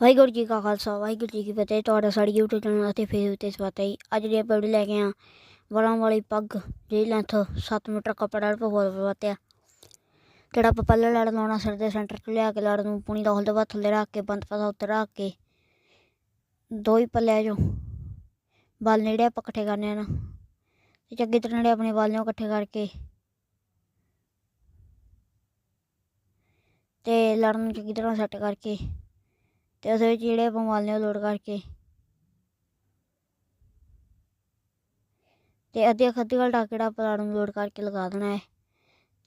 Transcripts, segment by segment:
ਵਾਹਿਗੁਰੂ ਜੀ ਕਾ ਖਾਲਸਾ, ਵਾਹਿਗੁਰੂ ਜੀ ਕੀ ਫਤਿਹ। ਤੁਹਾਡਾ ਸਾਡੀ YouTube ਚੈਨਲ ਅਤੇ ਫੇਸਬੁੱਕ ਤੇ ਸਵਾਗਤ ਹੈ ਜੀ। ਅੱਜ ਦੇ ਆਪਾਂ ਵੀਡੀਓ ਲੈ ਕੇ ਆ ਵਾਲਾਂ ਵਾਲੀ ਪੱਗ, ਜਿਹਦੀ ਲੈਂਥ 7 ਮੀਟਰ, ਕੱਪੜਾ ਰਪ ਹੋਰ ਜਿਹੜਾ ਆਪਾਂ ਪਹਿਲਾਂ ਲੜ ਲਾਉਣਾ, ਸਿਰ ਦੇ ਸੈਂਟਰ ਤੋਂ ਲਿਆ ਕੇ ਲੜ ਨੂੰ ਪੁਣੀ ਦਾ ਹੁਲਦੇ ਬਾਅਦ ਥੱਲੇ ਰੱਖ ਕੇ, ਬੰਦ ਪਾਸਾ ਉੱਤੇ ਰੱਖ ਕੇ, ਦੋ ਹੀ ਪੱਲੇ ਜੋ। ਵਾਲ ਨੇੜੇ ਆਪਾਂ ਇਕੱਠੇ ਕਰਨੇ ਆ ਨਾ। ਤੇ ਚੰਗੀ ਤਰ੍ਹਾਂ ਨੇੜੇ ਆਪਣੇ ਵਾਲ ਨੂੰ ਇਕੱਠੇ ਕਰਕੇ। ਤੇ ਲੜ ਨੂੰ ਚੰਗੀ ਤਰ੍ਹਾਂ ਸੈੱਟ ਕਰਕੇ। ਤੇ ਉਸ ਵਿੱਚ ਜਿਹੜੇ ਆਪਾਂ ਵਾਲ ਨੇ ਉਹ ਲੋਡ ਕਰਕੇ। ਤੇ ਅੱਧੇ ਅੱਧੀ ਵਾਲਾ ਟਾਕੜਾ ਆਪਾਂ ਲੜ ਨੂੰ ਲੋਡ ਕਰਕੇ ਲਗਾ ਦੇਣਾ ਹੈ।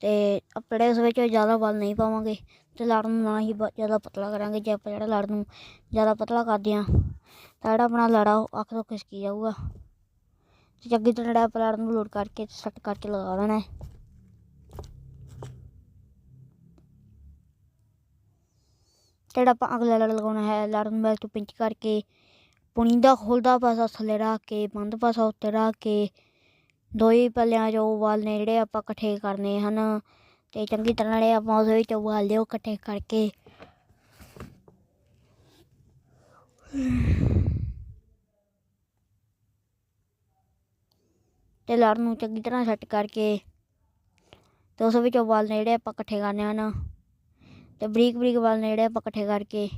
ਤੇ ਆਪਣੇ ਉਸ ਵਿੱਚ ਜ਼ਿਆਦਾ ਬਲ ਨਹੀਂ ਪਾਵਾਂਗੇ। ਤੇ ਲੜ ਨੂੰ ਨਾ ਹੀ ਬ- ਜ਼ਿਆਦਾ ਪਤਲਾ ਕਰਾਂਗੇ। ਜੇ ਆਪਾਂ ਜਿਹੜਾ ਲੜ ਨੂੰ ਜ਼ਿਆਦਾ ਪਤਲਾ ਕਰਦੇ ਹਾਂ, ਤਾਂ ਜਿਹੜਾ ਆਪਣਾ ਲੜਾ ਉਹ ਅੱਖ ਤੋਂ ਖਿਸਕੀ ਜਾਊਗਾ। ਤੇ ਚੰਗੀ ਤਰ੍ਹਾਂ ਜਿਹੜਾ ਆਪਾਂ ਲੜ ਨੂੰ ਲੋਡ ਕਰਕੇ ਸੈੱਟ ਕਰਕੇ ਲਗਾ ਦੇਣਾ ਹੈ। ਜਿਹੜਾ ਆਪਾਂ ਅਗਲਾ ਲੜ ਲਗਾਉਣਾ ਹੈ ਲੜ ਨੂੰ ਬੈਕ ਤੋਂ ਪਿੰਚ ਕਰਕੇ ਪੁਣੀ ਦਾ ਖੁੱਲਦਾ ਪਾਸਾ ਥੱਲੇ ਰੱਖ ਕੇ, ਬੰਦ ਪਾਸਾ ਉੱਤੇ ਰੱਖ ਕੇ। ਦੋਈ ਪੱਲਿਆਂ ਚੋਂ ਵਾਲ ਨੇ ਜਿਹੜੇ ਆਪਾਂ ਇਕੱਠੇ ਕਰਨੇ ਹਨ ਤੇ ਚੰਗੀ ਤਰ੍ਹਾਂ ਜਿਹੜੇ ਆਪਾਂ ਉਸ ਵਿੱਚ ਵਾਲ ਦੇ ਉਹ ਇਕੱਠੇ ਕਰਕੇ। ਤੇ ਲੜ ਨੂੰ ਚੰਗੀ ਤਰ੍ਹਾਂ ਸੈੱਟ ਕਰਕੇ ਤੇ ਉਸ ਵਿੱਚ ਵਾਲ ਨੇ ਜਿਹੜੇ ਆਪਾਂ ਇਕੱਠੇ ਕਰਨੇ ਹਨ। ਤੇ ਬਰੀਕ ਬਰੀਕ ਵਾਲ ਨੇ ਜਿਹੜੇ ਆਪਾਂ ਇਕੱਠੇ ਕਰਕੇ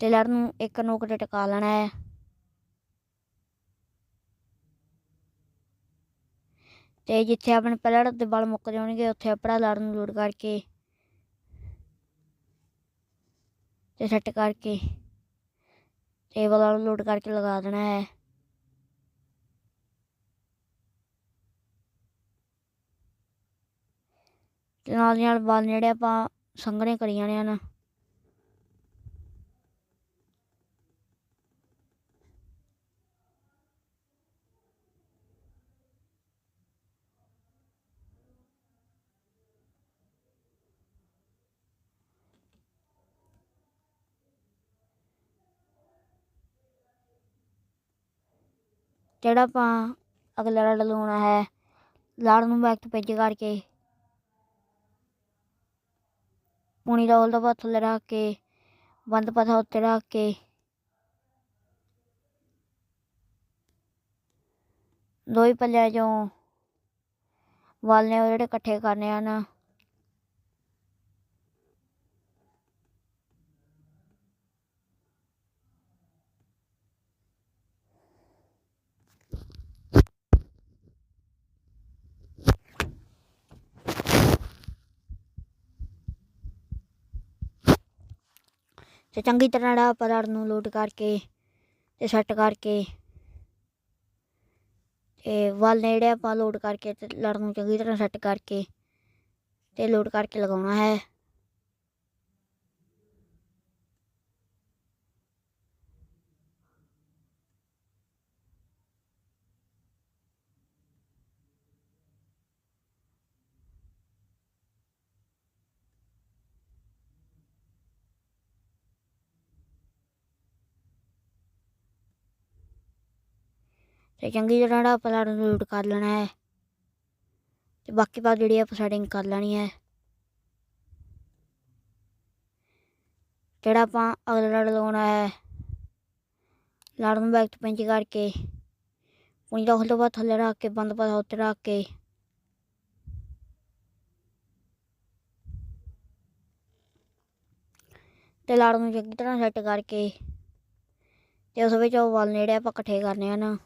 ਤੇ ਲੜ ਨੂੰ ਇੱਕ ਨੋਕ ਤੇ ਟਿਕਾ ਲੈਣਾ ਹੈ। ਤੇ ਜਿੱਥੇ ਆਪਣੇ ਪਹਿਲੜ ਦੇ ਵਾਲ ਮੁੱਕ ਜਾਣਗੇ ਉੱਥੇ ਆਪਣਾ ਲੜ ਨੂੰ ਲੋਡ ਕਰਕੇ ਤੇ ਸੈੱਟ ਕਰਕੇ ਤੇ ਵਾਲਾਂ ਨੂੰ ਲੋਡ ਕਰਕੇ ਲਗਾ ਦੇਣਾ ਹੈ। ਤੇ ਨਾਲ ਦੀ ਨਾਲ ਵਾਲ ਜਿਹੜੇ ਆਪਾਂ ਸੰਘਣੇ ਕਰੀ ਜਾਣੇ ਹਨ। ਜਿਹੜਾ ਆਪਾਂ ਅਗਲਾ ਲੜ ਲਾਉਣਾ ਹੈ ਲੜ ਨੂੰ ਬੈਕ ਤੋਂ ਪਿੱਛੇ ਕਰਕੇ ਪੂਣੀ ਦਾ ਉਲਟਾ ਪਾਸਾ ਥੱਲੇ ਰੱਖ ਕੇ, ਬੰਦ ਪਾਸਾ ਉੱਤੇ ਰੱਖ ਕੇ। ਦੋ ਹੀ ਪੱਲਿਆਂ ਚੋਂ ਵਾਲ ਨੇ ਉਹ ਜਿਹੜੇ ਇਕੱਠੇ ਕਰਨੇ ਹਨ। ਤੇ ਚੰਗੀ ਤਰ੍ਹਾਂ ਜਿਹੜਾ ਆਪਾਂ ਲੜ ਨੂੰ ਲੋਡ ਕਰਕੇ ਤੇ ਸੈੱਟ ਕਰਕੇ ਤੇ ਵਾਲ ਨੇ ਜਿਹੜੇ ਆਪਾਂ ਲੋਡ ਕਰਕੇ ਤੇ ਲੜ ਨੂੰ ਚੰਗੀ ਤਰ੍ਹਾਂ ਸੈੱਟ ਕਰਕੇ ਤੇ ਲੋਡ ਕਰਕੇ ਲਗਾਉਣਾ ਹੈ। ਤੇ ਚੰਗੀ ਤਰ੍ਹਾਂ ਜਿਹੜਾ ਆਪਾਂ ਲੜ ਨੂੰ ਲੋਡ ਕਰ ਲੈਣਾ ਹੈ। ਤੇ ਬਾਕੀ ਬਾਅਦ ਜਿਹੜੀ ਆਪਾਂ ਸੈਟਿੰਗ ਕਰ ਲੈਣੀ ਹੈ। ਜਿਹੜਾ ਆਪਾਂ ਅਗਲਾ ਲੜ ਲਾਉਣਾ ਹੈ। ਲੜ ਨੂੰ ਬੈਕ ਤੋਂ ਪਿੰਚ ਕਰਕੇ ਪੁਣੀ ਦਾ ਹੁਲਦਾ ਬਾਅਦ ਥੱਲੇ ਰੱਖ ਕੇ, ਬੰਦ ਪਾਸਾ ਉੱਤੇ ਰੱਖ ਕੇ। ਤੇ ਲੜ ਨੂੰ ਚੰਗੀ ਤਰ੍ਹਾਂ ਸੈੱਟ ਕਰਕੇ, ਤੇ ਉਸ ਵਿੱਚ ਉਹ ਵਾਲ ਨੇੜੇ ਆਪਾਂ ਇਕੱਠੇ ਕਰਨੇ ਹਨ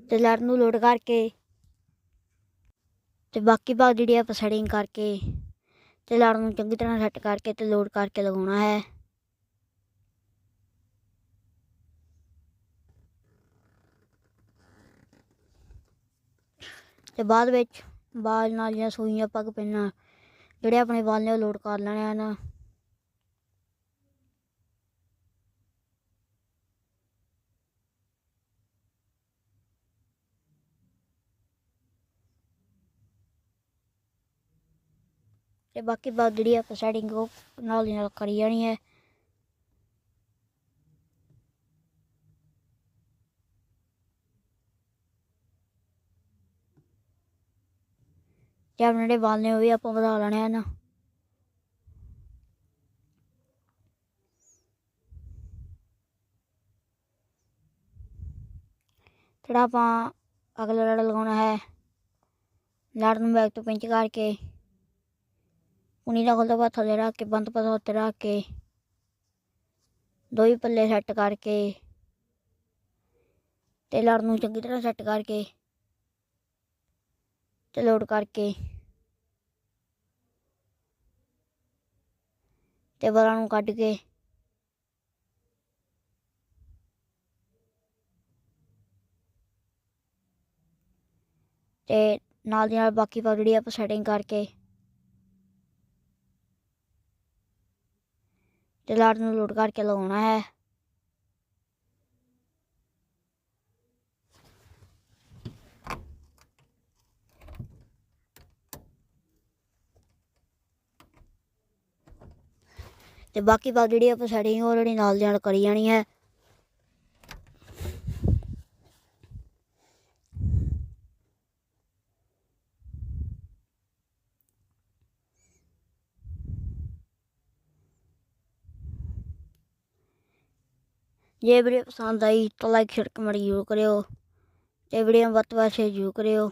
ਤੇ ਲੜ ਨੂੰ ਲੋਡ ਕਰਕੇ ਤੇ ਬਾਕੀ ਭਾਗ ਜਿਹੜੀ ਆਪਾਂ ਸੈਟਿੰਗ ਕਰਕੇ ਤੇ ਲੜ ਨੂੰ ਚੰਗੀ ਤਰ੍ਹਾਂ ਸੈੱਟ ਕਰਕੇ ਤੇ ਲੋਡ ਕਰਕੇ ਲਗਾਉਣਾ ਹੈ। ਤੇ ਬਾਅਦ ਵਿੱਚ ਬਾਲ ਨਾਲ ਜਾਂ ਸੂਈਆਂ ਪੱਗ ਪੈਣਾ, ਜਿਹੜੇ ਆਪਣੇ ਵਾਲ ਨੇ ਉਹ ਲੋਡ ਕਰ ਲੈਣੇ ਹਨ। ਤੇ ਬਾਕੀ ਬਾਗ ਜਿਹੜੀ ਆਪਾਂ ਸੈਟਿੰਗ ਉਹ ਨਾਲ ਦੀ ਨਾਲ ਕਰੀ ਜਾਣੀ ਹੈ। ਜਾਂ ਆਪਣੇ ਜਿਹੜੇ ਵਾਲ ਉਹ ਵੀ ਆਪਾਂ ਵਧਾ ਲੈਣੇ ਹਨ ਥੋੜਾ ਆਪਾਂ ਅਗਲਾ ਲੜ ਲਗਾਉਣਾ ਹੈ ਲੜ ਨੂੰ ਬੈਕ ਤੋਂ ਪਿੰਚ ਕਰਕੇ। ਉਨੀ ਦਾ ਖੁੱਲਦਾ ਬਾਅਦ ਥੱਲੇ ਰੱਖ ਕੇ, ਬੰਦ ਪਾਸਾ ਉੱਤੇ ਰੱਖ ਕੇ, ਦੋ ਹੀ ਪੱਲੇ ਸੈੱਟ ਕਰਕੇ ਤੇ ਲੜ ਨੂੰ ਚੰਗੀ ਤਰ੍ਹਾਂ ਸੈੱਟ ਕਰਕੇ ਤੇ ਲੋਡ ਕਰਕੇ ਤੇ ਬਲਾਂ ਨੂੰ ਕੱਢ ਕੇ ਤੇ ਨਾਲ ਦੀ ਨਾਲ ਬਾਕੀ ਪਾ ਜਿਹੜੀ ਆਪਾਂ ਸੈਟਿੰਗ ਕਰਕੇ ਤੇ ਲਾਟ ਨੂੰ ਲੋਡ ਕਰਕੇ ਲਗਾਉਣਾ ਹੈ। ਤੇ ਬਾਕੀ ਬਾਤ ਜਿਹੜੀ ਆਪਾਂ ਸੈਟਿੰਗ ਆਲਰੇਡੀ ਨਾਲ ਦੀ ਨਾਲ ਕਰੀ ਜਾਣੀ ਹੈ। ਜੇ ਵੀਡੀਓ ਪਸੰਦ ਆਈ ਤਾਂ ਲਾਈਕ ਸ਼ੇਅਰ ਕਮੈਂਟ ਜ਼ਰੂਰ ਕਰਿਓ ਤੇ ਵੀਡੀਓ ਵੱਧ ਤੋਂ ਵੱਧ ਸ਼ੇਅਰ ਜ਼ਰੂਰ ਕਰਿਓ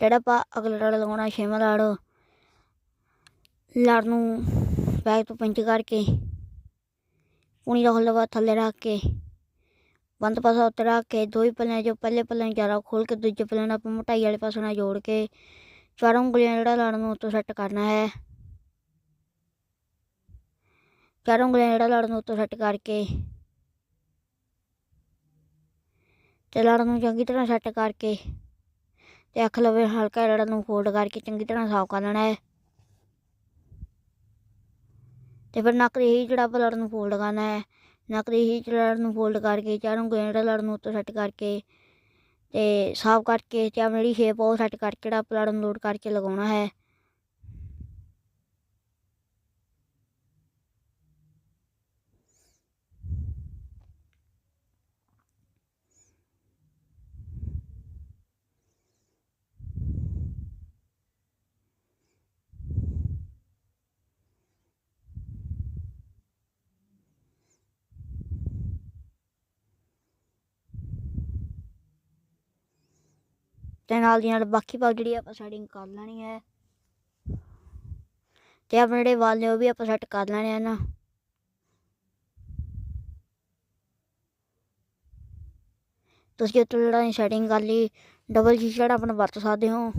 ਜਿਹੜਾ ਆਪਾਂ ਅਗਲਾ ਲੜ ਲਗਾਉਣਾ ਛੇਵਾਂ ਲੜ ਲੜ ਨੂੰ ਬੈਗ ਤੋਂ ਪਿੰਚ ਕਰਕੇ ਪੂਣੀ ਦਾ ਖੁੱਲ੍ਹਾ ਥੱਲੇ ਰੱਖ ਕੇ, ਬੰਦ ਪਾਸਾ ਉੱਤੇ ਰੱਖ ਕੇ, ਦੋ ਹੀ ਪੱਲਿਆਂ ਜੋ ਪਹਿਲੇ ਪੱਲੇ ਨੂੰ ਜ਼ਿਆਦਾ ਖੋਲ ਕੇ, ਦੂਜੇ ਪੱਲੇ ਨਾਲ ਆਪਾਂ ਮੋਟਾਈ ਵਾਲੇ ਪਾਸੇ ਨਾਲ ਜੋੜ ਕੇ, ਚਾਰੋਂ ਉਂਗਲੀਆਂ ਜਿਹੜਾ ਲੜ ਨੂੰ ਉੱਤੋਂ ਸੈੱਟ ਕਰਨਾ ਹੈ। ਚਾਰੋਂ ਉਂਗਲੀਆਂ ਜਿਹੜਾ ਲੜ ਨੂੰ ਉੱਤੋਂ ਸੈੱਟ ਕਰਕੇ, ਤੇ ਲੜ ਨੂੰ ਚੰਗੀ ਤਰ੍ਹਾਂ ਸੈੱਟ ਕਰਕੇ ਤੇ ਅੱਖ ਲਵੇ ਹਲਕਾ ਰੜਾ ਨੂੰ ਫੋਲਡ ਕਰਕੇ ਚੰਗੀ ਤਰ੍ਹਾਂ ਸਾਫ਼ ਕਰ ਲੈਣਾ ਹੈ। ਤੇ ਫਿਰ ਨੱਕ ਦੀ ਹੀ ਜਿਹੜਾ ਆਪਾਂ ਨੂੰ ਫੋਲਡ ਕਰਨਾ ਹੈ। ਨੱਕ ਦੀ ਹੀ ਲੜ ਨੂੰ ਫੋਲਡ ਕਰਕੇ ਚਾਰੋਂ ਗੇੜਾ ਲੜ ਨੂੰ ਉੱਤੋਂ ਸੈੱਟ ਕਰਕੇ ਤੇ ਸਾਫ਼ ਕਰਕੇ ਤੇ ਆਪਣੀ ਜਿਹੜੀ ਸ਼ੇਪ ਉਹ ਸੈੱਟ ਕਰਕੇ ਜਿਹੜਾ ਆਪਾਂ ਨੂੰ ਲੋਡ ਕਰਕੇ ਲਗਾਉਣਾ ਹੈ। ਤੇ ਨਾਲ ਦੀ ਨਾਲ ਬਾਕੀ ਪਾਉ ਜਿਹੜੀ ਆਪਾਂ ਸੈਟਿੰਗ ਕਰ ਲੈਣੀ ਹੈ ਤੇ ਆਪਣੇ ਜਿਹੜੇ ਵਾਲ ਨੇ ਉਹ ਵੀ ਆਪਾਂ ਸੈੱਟ ਕਰ ਲੈਣੇ ਆ ਨਾ। ਤੁਸੀਂ ਉੱਤੇ ਜਿਹੜਾ ਸੈਟਿੰਗ ਕਰ ਲਈ ਡਬਲ ਸ਼ੀਸ਼ਾ ਜਿਹੜਾ ਆਪਣਾ ਵਰਤ ਸਕਦੇ ਹੋ।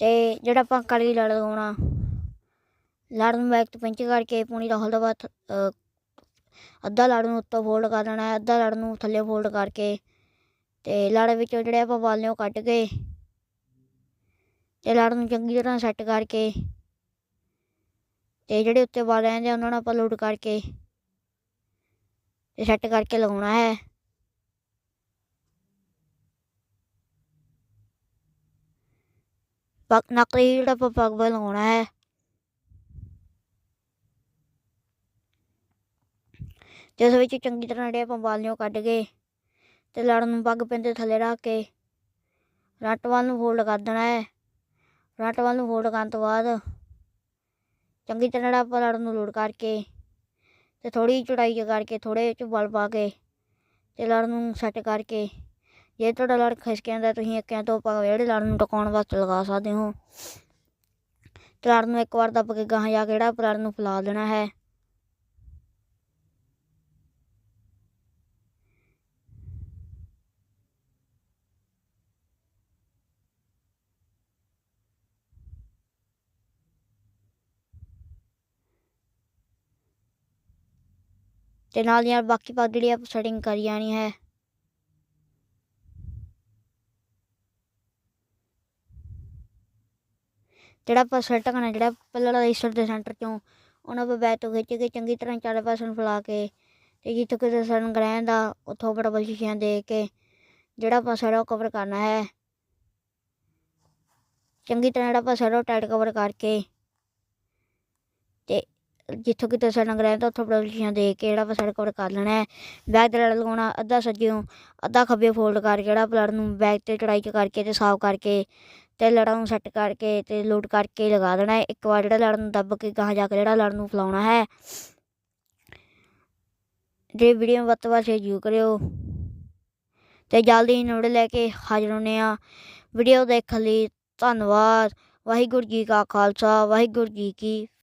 ਤੇ ਜਿਹੜਾ ਆਪਾਂ ਕਲੀ ਲੜ ਲਗਾਉਣਾ ਲੜ ਨੂੰ ਬੈਕ ਤੋਂ ਪਿੰਚ ਕਰਕੇ ਪੂਣੀ ਦਾ ਹਲਦਾ ਬਾਅਦ ਅੱਧਾ ਲੜ ਨੂੰ ਉੱਤੋਂ ਫੋਲਡ ਕਰ ਲੈਣਾ ਹੈ ਅੱਧਾ ਲੜ ਨੂੰ ਥੱਲੇ ਫੋਲਡ ਕਰਕੇ ਤੇ ਲੜ ਵਿੱਚੋਂ ਜਿਹੜੇ ਆਪਾਂ ਵਾਲ ਨੇ ਉਹ ਕੱਢ ਕੇ ਤੇ ਲੜ ਨੂੰ ਚੰਗੀ ਤਰ੍ਹਾਂ ਸੈੱਟ ਕਰਕੇ ਤੇ ਜਿਹੜੇ ਉੱਤੇ ਵਾਲ ਰਹਿੰਦੇ ਉਹਨਾਂ ਨੂੰ ਆਪਾਂ ਲੋਡ ਕਰਕੇ ਤੇ ਸੈੱਟ ਕਰਕੇ ਲਗਾਉਣਾ ਹੈ। ਪੱਗ ਨੱਕ ਤੇ ਜਿਹੜਾ ਆਪਾਂ ਪੱਗ ਬਲ ਲਗਾਉਣਾ ਹੈ। ਤੇ ਉਸ ਵਿੱਚ ਚੰਗੀ ਤਰ੍ਹਾਂ ਜਿਹੜੇ ਆਪਾਂ ਵਾਲ ਕੱਢ ਕੇ ਤੇ ਲੜ ਨੂੰ ਪੱਗ ਪੈਂਦੇ ਥੱਲੇ ਰੱਖ ਕੇ ਰੱਟ ਵੱਲ ਨੂੰ ਫੋਲਡ ਕਰ ਦੇਣਾ ਹੈ। ਰੱਟ ਵੱਲ ਨੂੰ ਫੋਲਡ ਕਰਨ ਤੋਂ ਬਾਅਦ ਚੰਗੀ ਤਰ੍ਹਾਂ ਜਿਹੜਾ ਆਪਾਂ ਲੜ ਨੂੰ ਲੋਡ ਕਰਕੇ ਤੇ ਥੋੜੀ ਚੜਾਈ ਚ ਕਰਕੇ ਥੋੜੇ ਚ ਬਲ ਪਾ ਕੇ ਤੇ ਲੜ ਨੂੰ ਸੈੱਟ ਕਰਕੇ ਜੇ ਤੁਹਾਡਾ ਲੜ ਖਿਸਕ ਜਾਂਦਾ ਤੁਸੀਂ ਇੱਕ ਜਾਂ ਦੋ ਪਾ ਜਿਹੜੇ ਲੜ ਨੂੰ ਟਿਕਾਉਣ ਵਾਸਤੇ ਲਗਾ ਸਕਦੇ ਹੋ। ਤੇ ਲੜ ਨੂੰ ਇੱਕ ਵਾਰ ਦੱਬ ਕੇ ਗਾਹਾਂ ਜਾ ਕੇ ਜਿਹੜਾ ਲੜ ਨੂੰ ਫੈਲਾ ਦੇਣਾ ਹੈ। ਤੇ ਨਾਲ ਦੀ ਨਾਲ ਬਾਕੀ ਪੱਗ ਜਿਹੜੀ ਆਪਾਂ ਸੈਟਿੰਗ ਕਰੀ ਜਾਣੀ ਹੈ। ਜਿਹੜਾ ਆਪਾਂ ਸੈੱਟ ਕਰਨਾ, ਜਿਹੜਾ ਪਹਿਲਾਂ ਰਜਿਸਟਰ ਦੇ ਸੈਂਟਰ ਚੋਂ, ਉਹਨਾਂ ਆਪਾਂ ਬੈਕ ਤੋਂ ਖਿੱਚ ਕੇ ਚੰਗੀ ਤਰ੍ਹਾਂ ਚਾਰੇ ਪਾਸੇ ਨੂੰ ਫੈਲਾ ਕੇ ਤੇ ਜਿੱਥੋਂ ਕਿਤੇ ਸਾਨੂੰ ਗ੍ਰਹਿਣ ਦਾ, ਉੱਥੋਂ ਬੜਾ ਸ਼ੀਸ਼ਿਆਂ ਦੇ ਕੇ, ਜਿਹੜਾ ਆਪਾਂ ਸਾਰਾ ਕਵਰ ਕਰਨਾ ਹੈ। ਚੰਗੀ ਤਰ੍ਹਾਂ ਜਿਹੜਾ ਆਪਾਂ ਸਾਰਾ ਟਾਈਟ ਕਵਰ ਕਰਕੇ ਤੇ ਜਿੱਥੋਂ ਕਿਤੇ ਸਨ ਗ੍ਰਹਿਣ ਦਾ, ਉੱਥੋਂ ਬੜਾ ਸ਼ੀਸ਼ਿਆਂ ਦੇ ਕੇ ਜਿਹੜਾ ਆਪਾਂ ਕਵਰ ਕਰ ਲੈਣਾ ਹੈ। ਬੈਕ ਤੇ ਲੜ ਲਗਾਉਣਾ, ਅੱਧਾ ਸੱਜਿਓਂ, ਅੱਧਾ ਖੱਬੇ ਫੋਲਡ ਕਰਕੇ ਜਿਹੜਾ ਪਲੜ ਨੂੰ ਬੈਗ ਤੇ ਚੜਾਈ ਚ ਕਰਕੇ ਤੇ ਸਾਫ਼ ਕਰਕੇ ਤੇ ਲੜਾਂ ਨੂੰ ਸੈੱਟ ਕਰਕੇ ਤੇ ਲੋਡ ਕਰਕੇ ਲਗਾ ਦੇਣਾ ਹੈ। ਇੱਕ ਵਾਰ ਜਿਹੜਾ ਲੜ ਨੂੰ ਦੱਬ ਕੇ ਗਾਹਾਂ ਜਾ ਕੇ ਜਿਹੜਾ ਲੜ ਨੂੰ ਫਲਾਉਣਾ ਹੈ। ਜੇ ਵੀਡੀਓ ਵੱਧ ਤੋਂ ਵੱਧ ਸ਼ੇਅਰ ਜ਼ਰੂਰ ਕਰਿਓ। ਤੇ ਜਲਦੀ ਹੀ ਨੋੜੇ ਲੈ ਕੇ ਹਾਜ਼ਰ ਹੋਣੇ ਆ ਵੀਡੀਓ ਦੇਖਣ ਲਈ ਧੰਨਵਾਦ। ਵਾਹਿਗੁਰੂ ਜੀ ਕਾ ਖਾਲਸਾ, ਵਾਹਿਗੁਰੂ ਜੀ ਕੀ